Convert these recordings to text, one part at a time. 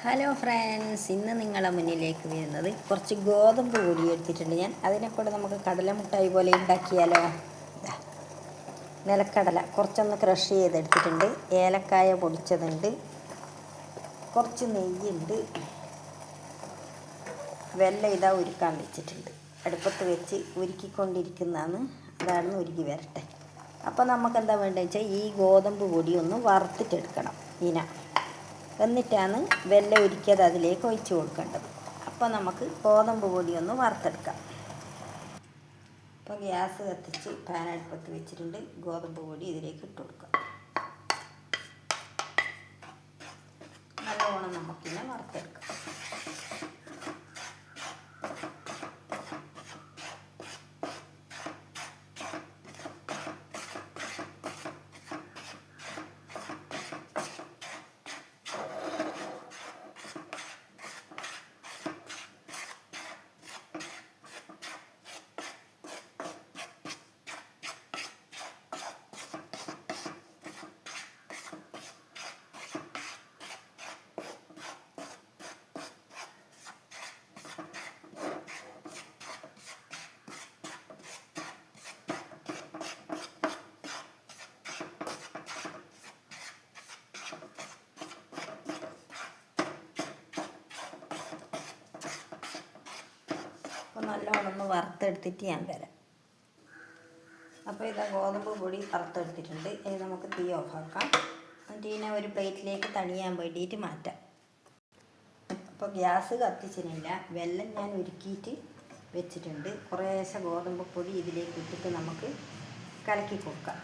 Hello friends ഇന്ന് നിങ്ങളെ മുന്നിലേക്ക് വരുന്നത് കുറച്ച് ഗോതമ്പ് പൊടി എടുത്തിട്ടുണ്ട് ഞാൻ. അതിനെ കൂടെ നമുക്ക് കടലമുട്ടായി പോലെ ഉണ്ടാക്കിയാലോ? നിലക്കടല കുറച്ചൊന്ന് ക്രഷ് ചെയ്തെടുത്തിട്ടുണ്ട്. ഏലക്കായ പൊടിച്ചതുണ്ട്. കുറച്ച് നെയ്യുണ്ട്. വെല്ല ഇതാ ഉരുക്കാൻ വെച്ചിട്ടുണ്ട്. അടുപ്പത്ത് വെച്ച് ഉരുക്കിക്കൊണ്ടിരിക്കുന്നതാണ്. അതാണ് ഉരുക്കി വരട്ടെ. അപ്പോൾ നമുക്ക് എന്താ വേണ്ടത് വെച്ചാൽ ഈ ഗോതമ്പ് പൊടി ഒന്ന് വറുത്തിട്ടെടുക്കണം. ഇന. എന്നിട്ടാണ് വെല്ലം ഉരുക്കിയത് അതിലേക്ക് ഒഴിച്ചു കൊടുക്കേണ്ടത്. അപ്പോൾ നമുക്ക് ഗോതമ്പ് പൊടി ഒന്ന് വറുത്തെടുക്കാം. അപ്പോൾ ഗ്യാസ് കത്തിച്ച് പാൻ അടുപ്പത്ത് വെച്ചിട്ടുണ്ട്. ഗോതമ്പ് പൊടി ഇതിലേക്ക് ഇട്ട് കൊടുക്കാം. നല്ലോണം നമുക്കിന്നെ വറുത്തെടുക്കാം. നല്ലോണം ഒന്ന് വറുത്തെടുത്തിട്ട് ഞാൻ വരാം അപ്പോൾ ഇതാ ഗോതമ്പ് പൊടി വറുത്തെടുത്തിട്ടുണ്ട്. ഇത് നമുക്ക് തീ ഓഫാക്കാം. എന്നിട്ട് ഇതിനെ ഒരു പ്ലേറ്റിലേക്ക് തണിയാൻ വേണ്ടിയിട്ട് മാറ്റാം. അപ്പോൾ ഗ്യാസ് കത്തിച്ചിട്ടില്ല. വെള്ളം ഞാൻ ഉരുക്കിയിട്ട് വെച്ചിട്ടുണ്ട്. കുറേശ്ശെ ഗോതമ്പ് പൊടി ഇതിലേക്ക് ഇട്ടിട്ട് നമുക്ക് കലക്കി കൊടുക്കാം.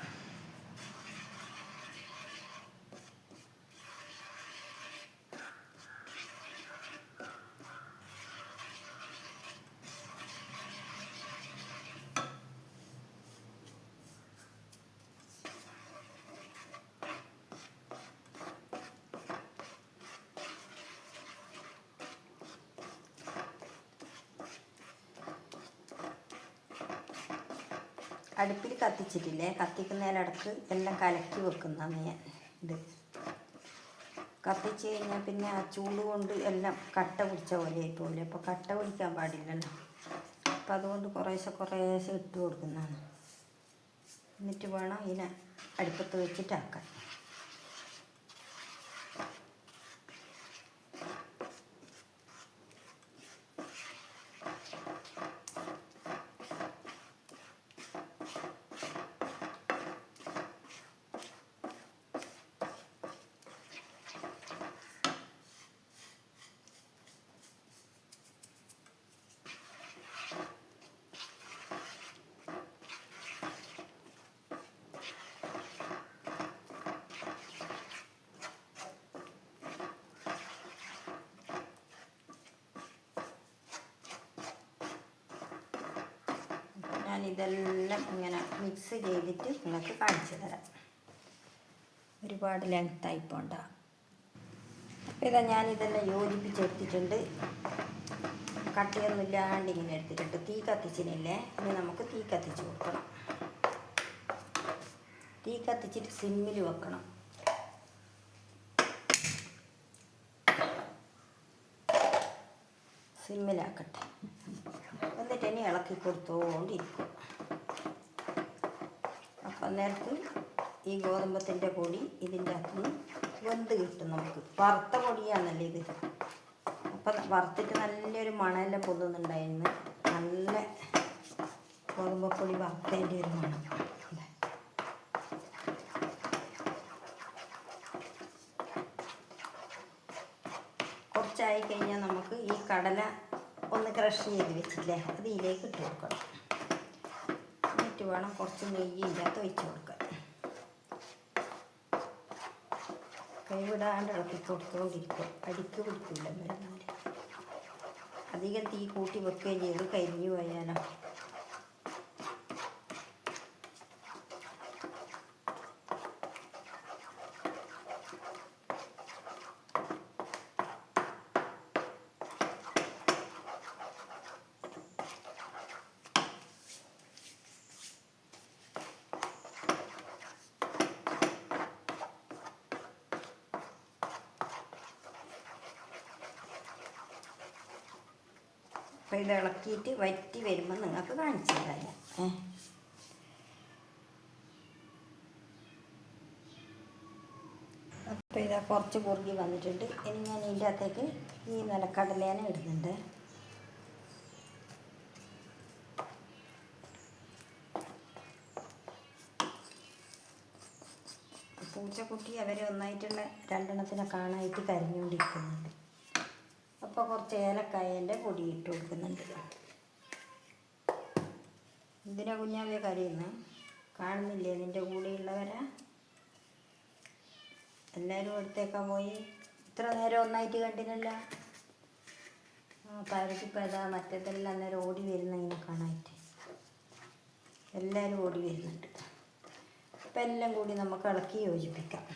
അടുപ്പിൽ കത്തിച്ചിട്ടില്ലേ? കത്തിക്കുന്നതിനിടക്ക് എല്ലാം കലക്കി വെക്കുന്നതാണ് ഞാൻ ഇത് കത്തിച്ച് കഴിഞ്ഞാൽ പിന്നെ ആ ചൂട് കൊണ്ട് എല്ലാം കട്ട പിടിച്ച പോലെ ആയിപ്പോലെ അപ്പോൾ കട്ട പിടിക്കാൻ പാടില്ലല്ലോ. അപ്പം അതുകൊണ്ട് കുറേശ്ശെ കുറേശ്ശെ ഇട്ട് കൊടുക്കുന്നതാണ്. എന്നിട്ട് വേണം ഇതിനെ അടുപ്പത്ത് വെച്ചിട്ടാക്കാൻ ഞാൻ ഇതെല്ലാം ഇങ്ങനെ മിക്സ് ചെയ്തിട്ട് നിങ്ങൾക്ക് കാണിച്ചു തരാം. ഒരുപാട് ലെങ്ത് ആയിപ്പോണ്ട അപ്പോൾ ഇതാ ഞാനിതെല്ലാം യോജിപ്പിച്ചെടുത്തിട്ടുണ്ട് കട്ടിയൊന്നും ഇല്ലാണ്ട് ഇങ്ങനെ എടുത്തിട്ടുണ്ട്. തീ കത്തിച്ചിനില്ലേ? ഇനി നമുക്ക് തീ കത്തിച്ച് കൊടുക്കണം തീ കത്തിച്ചിട്ട് സിമ്മിൽ വെക്കണം. സിമ്മിലാക്കട്ടെ. ഇനി ഇളക്കി കൊടുത്തോണ്ടിരിക്കും. അപ്പം നേരത്ത് ഈ ഗോതമ്പത്തിന്റെ പൊടി ഇതിന്റെ അകത്ത് വെന്ത് കിട്ടും നമുക്ക്. വറുത്ത പൊടിയാണല്ലേ ഇത്. അപ്പം വറുത്തിട്ട് നല്ലൊരു മണമെല്ലാം പൊന്നുന്നുണ്ടായിരുന്നു നല്ല ഗോതമ്പപ്പൊടി വറുത്തതിന്റെ ഒരു മണം. കുറച്ചായി കഴിഞ്ഞാൽ നമുക്ക് ഈ കടല ഒന്ന് ക്രഷ് ചെയ്ത് വെച്ചില്ലേ അത് ഇതിലേക്ക് ഇട്ട് കൊടുക്കണം എന്നിട്ട് വേണം കുറച്ച് നെയ്യ് ഇല്ലാത്ത വെച്ച് ഒഴിച്ച് കൊടുക്കാൻ. കൈവിടാണ്ട് ഇളക്കി കൊടുത്തുകൊണ്ടിരിക്കും അടിക്ക് പിടിക്കില്ല അധികം തീ കൂട്ടി വെക്കുകയും ചെയ്ത് കരിഞ്ഞു പോയാലോ. അപ്പോൾ ഇത് ഇളക്കിയിട്ട് വറ്റി വരുമ്പോൾ നിങ്ങൾക്ക് കാണിച്ചു തരാം. ഏ? അപ്പോൾ ഇതാ കുറച്ച് കുറുകി വന്നിട്ടുണ്ട്. ഇനി ഞാൻ ഇതിന്റെ അകത്തേക്ക് ഈ നിലക്കടലേന ഇടുന്നുണ്ട്. പൂച്ചക്കുട്ടി അവർ ഒന്നായിട്ടുള്ള രണ്ടെണ്ണത്തിനെ കാണായിട്ട് കരഞ്ഞുകൊണ്ടിരിക്കുന്നുണ്ട്. അപ്പോൾ കുറച്ച് ഏലക്കായന്റെ പൊടി ഇട്ട് കൊടുക്കുന്നുണ്ട്. ഇതിനെ കുഞ്ഞാവേ കരയുന്നു? കാണുന്നില്ലേ നിന്റെ കൂടെയുള്ളവരാ? എല്ലാവരും എടുത്തേക്കാൻ പോയി. ഇത്ര നേരം ഒന്നായിട്ട് കണ്ടിനല്ല പാരത്തിപ്പോൾ ഏതാ മറ്റേതെല്ലാം നേരം ഓടി വരുന്ന ഇങ്ങനെ കാണാനായിട്ട്. എല്ലാവരും ഓടി വരുന്നുണ്ട്. അപ്പം എല്ലാം കൂടി നമുക്ക് ഇളക്കി യോജിപ്പിക്കാം.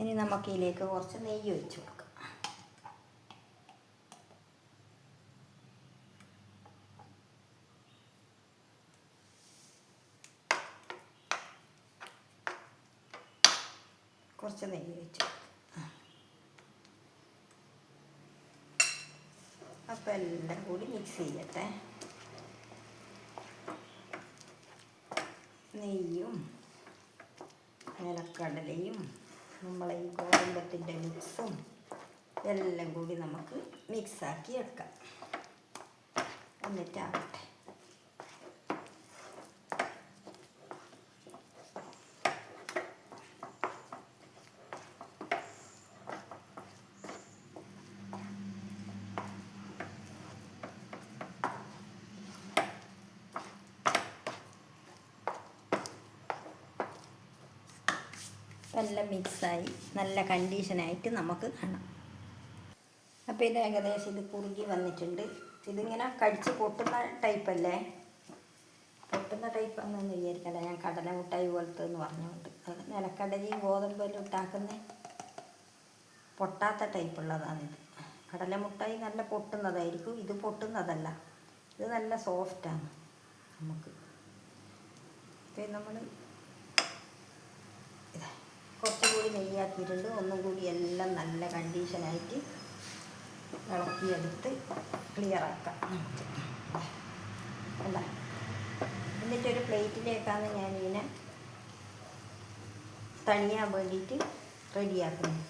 ഇനി നമുക്ക് ഇതിലേക്ക് കുറച്ച് നെയ്യ് ഒഴിച്ചു കൊടുക്കാം. കുറച്ച് നെയ്യ് ഒഴിച്ചു അപ്പോൾ എല്ലാം കൂടി മിക്സ് ചെയ്യട്ടെ. നെയ്യും നിലക്കടലയും നമ്മളെ ഈ ഗോതമ്പത്തിന്റെ മിക്സും എല്ലാം കൂടി നമുക്ക് മിക്സാക്കി എടുക്കാം. എന്നിട്ടാവട്ടെ. എല്ലാം മിക്സായി നല്ല കണ്ടീഷനായിട്ട് നമുക്ക് കാണാം. അപ്പോൾ ഇത് ഏകദേശം ഇത് കുറുകി വന്നിട്ടുണ്ട്. ഇതിങ്ങനെ കടിച്ച് പൊട്ടുന്ന ടൈപ്പല്ലേ? പൊട്ടുന്ന ടൈപ്പ് ആണെന്ന് വിചാരിക്കണ്ട. ഞാൻ കടല മുട്ടായി പോലത്തെ എന്ന് പറഞ്ഞുകൊണ്ട്. അത് നിലക്കടലയും ഗോതമ്പെല്ലാം ഇട്ടാക്കുന്ന പൊട്ടാത്ത ടൈപ്പുള്ളതാണിത് കടല മുട്ടായി നല്ല പൊട്ടുന്നതായിരിക്കും. ഇത് പൊട്ടുന്നതല്ല. ഇത് നല്ല സോഫ്റ്റാണ് നമുക്ക്. പിന്നെ നമ്മൾ കുറച്ചും കൂടി നെയ്യാക്കിയിട്ടുണ്ട്. ഒന്നും കൂടി എല്ലാം നല്ല കണ്ടീഷനായിട്ട് ഇളക്കിയെടുത്ത് ക്ലിയർ ആക്കാം. നമുക്ക് അല്ല എന്നിട്ടൊരു പ്ലേറ്റിലേക്കാണ് ഞാനിങ്ങനെ തണിയാൻ വേണ്ടിയിട്ട് റെഡിയാക്കുന്നത്.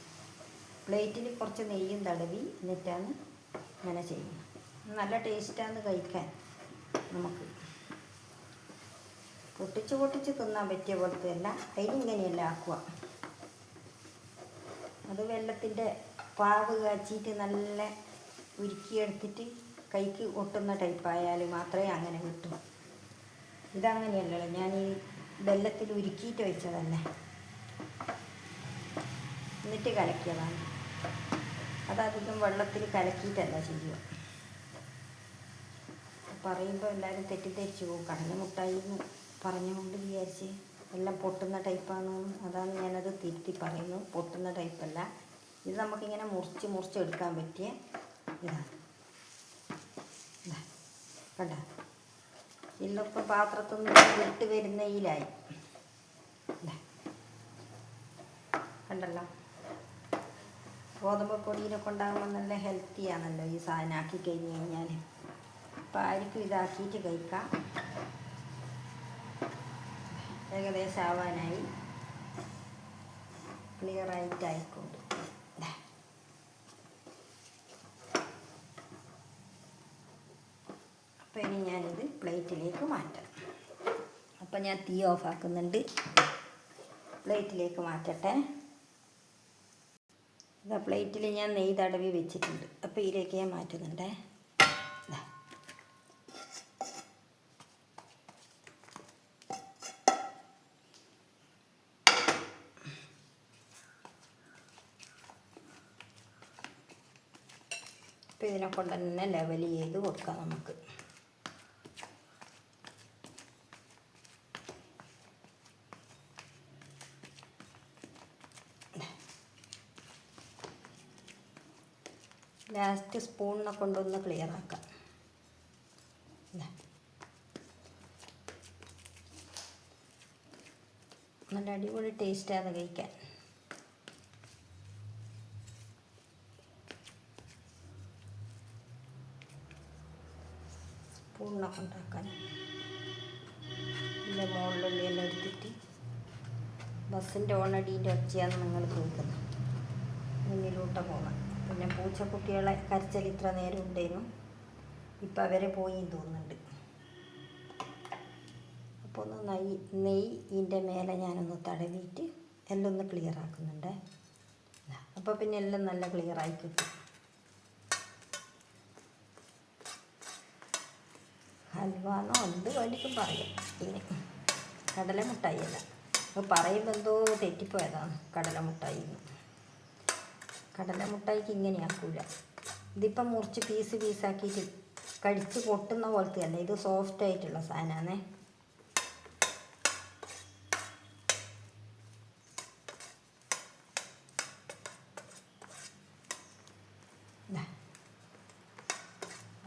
പ്ലേറ്റിൽ കുറച്ച് നെയ്യും തടവി എന്നിട്ടാണ് ഇങ്ങനെ ചെയ്യുന്നത്. നല്ല ടേസ്റ്റാണ് കഴിക്കാൻ നമുക്ക്. പൊട്ടിച്ച് പൊട്ടിച്ച് തിന്നാൻ പറ്റിയ പോലത്തെ അല്ല. അതിലിങ്ങനെയല്ല ആക്കുക. അത് വെള്ളത്തിന്റെ പാവ് കാച്ചിട്ട് നല്ല ഉരുക്കിയെടുത്തിട്ട് കൈക്ക് ഒട്ടുന്ന ടൈപ്പായാൽ മാത്രമേ അങ്ങനെ കിട്ടൂ. ഇതങ്ങനെയല്ലല്ലോ ഞാൻ ഈ വെള്ളത്തിൽ ഉരുക്കിയിട്ട് വെച്ചതല്ലേ. എന്നിട്ട് കലക്കിയതാണ്. അതധികം വെള്ളത്തിൽ കലക്കിയിട്ടല്ല ചെയ്യുക. പറയുമ്പോൾ എല്ലാവരും തെറ്റിദ്ധരിച്ചു പോകും. കടല മുട്ടായി എന്ന് പറഞ്ഞുകൊണ്ട് വിചാരിച്ച് എല്ലാം പൊട്ടുന്ന ടൈപ്പാണ്. അതാണ് ഞാനത് തിരുത്തി പറയുന്നു. പൊട്ടുന്ന ടൈപ്പല്ല. ഇത് നമുക്കിങ്ങനെ മുറിച്ച് മുറിച്ച് എടുക്കാൻ പറ്റിയ ഇതാണ്. ഇതാ, കണ്ട? ഇല്ലപ്പോൾ പാത്രത്തിൽ നിന്ന് വിട്ട് വരുന്ന ഈലായി. കണ്ടല്ലോ? ഗോതമ്പ് പൊടിയിലൊക്കെ ഉണ്ടാകുമ്പോൾ നല്ല ഹെൽത്തി ആണല്ലോ ഈ സാധനം ആക്കി കഴിഞ്ഞ് കഴിഞ്ഞാൽ അപ്പോൾ ആർക്കും ഇതാക്കിയിട്ട് കഴിക്കാം. ഏകദേശം ആവാനായി. ക്ലിയർ ആയിട്ട് ആയിക്കൊണ്ട്. അപ്പോൾ ഇനി ഞാനിത് പ്ലേറ്റിലേക്ക് മാറ്റാം. അപ്പം ഞാൻ തീ ഓഫ് ആക്കുന്നുണ്ട് പ്ലേറ്റിലേക്ക് മാറ്റട്ടെ. ഇതാ പ്ലേറ്റിൽ ഞാൻ നെയ്യ് തടവി വെച്ചിട്ടുണ്ട്. അപ്പോൾ ഇതിലേക്ക് ഞാൻ മാറ്റുന്നുണ്ടേ. അപ്പം ഇതിനെ കൊണ്ട് തന്നെ ലെവൽ ചെയ്ത് കൊടുക്കാം നമുക്ക്. ലാസ്റ്റ് സ്പൂണിനെ കൊണ്ടൊന്ന് ക്ലിയർ ആക്കാം. നല്ല അടിപൊളി ടേസ്റ്റാണ് കഴിക്കാൻ. സ്പൂണിനൊക്കെ ഉണ്ടാക്കാൻ ഇതിന്റെ മുകളിലുള്ളിയെല്ലാം എടുത്തിട്ട് ബസ്സിന്റെ ഓണടീന്റെ ഒച്ചയാണ് നിങ്ങൾ കേൾക്കുന്നത്. മുന്നിലൂട്ട പോകണം പിന്നെ പൂച്ചക്കുട്ടികളെ കരച്ചൽ ഇത്ര നേരം ഉണ്ടായിരുന്നു. ഇപ്പം അവരെ പോയി തോന്നുന്നുണ്ട്. അപ്പോൾ ഒന്ന് നെയ് നെയ് ഇതിന്റെ മേലെ ഞാനൊന്ന് തടവിയിട്ട് എല്ലാം ഒന്ന് ക്ലിയർ ആക്കുന്നുണ്ട്. അപ്പോൾ പിന്നെ എല്ലാം നല്ല ക്ലിയർ ആയി കിട്ടും. ഹൽവാന്നോ എന്ത് വേണ്ടിക്കും പറയാം. ഇതിന് കടല മുട്ടായി അല്ല അപ്പോൾ പറയുമ്പോൾ എന്തോ തെറ്റിപ്പോയതാണ് കടല മുട്ടായി എന്ന് കടല മുട്ടായിക്ക് ഇങ്ങനെ ആക്കൂല. ഇതിപ്പം മുറിച്ച് പീസ് പീസാക്കിയിട്ട് കടിച്ച് പൊട്ടുന്ന പോലത്തെ അല്ല ഇത് സോഫ്റ്റ് ആയിട്ടുള്ള സാധനമാണേ.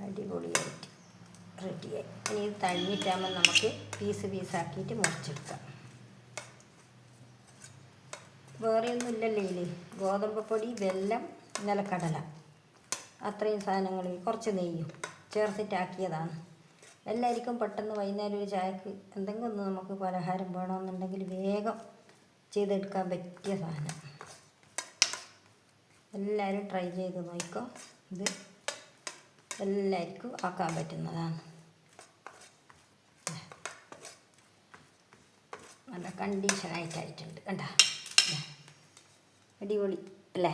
അടിപൊളിയായിട്ട്. റെഡിയായി. ഇനി ഇത് തഴിഞ്ഞിട്ടാകുമ്പോൾ നമുക്ക് പീസ് പീസാക്കിയിട്ട് മുറിച്ചെടുക്കാം. വേറെ ഒന്നും ഇല്ലല്ലോ ഇതിൽ ഗോതമ്പ് പൊടി വെല്ലം നിലക്കടല അത്രയും സാധനങ്ങൾ കുറച്ച് നെയ്യും ചേർത്തിട്ടാക്കിയതാണ്. എല്ലാവർക്കും പെട്ടെന്ന് വൈകുന്നേരം ഒരു ചായക്ക് എന്തെങ്കിലും ഒന്ന് നമുക്ക് പലഹാരം വേണമെന്നുണ്ടെങ്കിൽ വേഗം ചെയ്തെടുക്കാൻ പറ്റിയ സാധനം. എല്ലാവരും ട്രൈ ചെയ്ത് നോക്കിക്കോ ഇത് എല്ലാവർക്കും ആക്കാൻ പറ്റുന്നതാണ്. നല്ല കണ്ടീഷനായിട്ടായിട്ടുണ്ട് കണ്ട? അടിപൊളി അല്ലേ?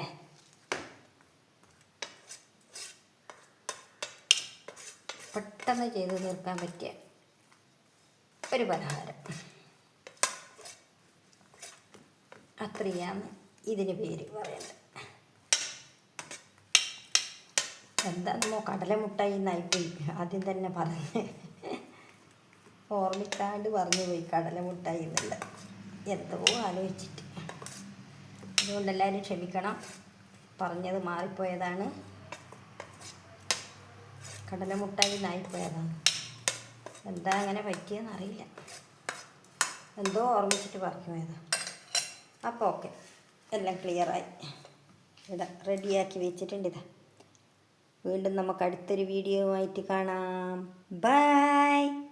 പെട്ടെന്ന് ചെയ്ത് തീർക്കാൻ പറ്റിയ ഒരു പലഹാരം. അത്രയാണ് ഇതിന് പേര് പറയുന്നത്. എന്താണെന്നോ കടല മുട്ടായി എന്നായിപ്പോയി. ആദ്യം തന്നെ പറഞ്ഞ്. ഓർമ്മിക്കാണ്ട് പറഞ്ഞു പോയി കടല മുട്ടായി എന്നുള്ളത് എന്തോ ആലോചിച്ചിട്ട്. അതുകൊണ്ട് എല്ലാവരും ക്ഷമിക്കണം. പറഞ്ഞത് മാറിപ്പോയതാണ്. കടല മുട്ടായി നായിപ്പോയതാണ് എന്താ അങ്ങനെ പറ്റിയെന്ന് അറിയില്ല. എന്തോ ഓർമ്മിച്ചിട്ട് പറഞ്ഞു പോയതാണ് അപ്പോൾ ഓക്കെ. എല്ലാം ക്ലിയറായി. ഇതാ റെഡിയാക്കി വെച്ചിട്ടുണ്ട് ഇതാ. വീണ്ടും നമുക്ക് അടുത്തൊരു വീഡിയോ ആയിട്ട് കാണാം. ബൈ!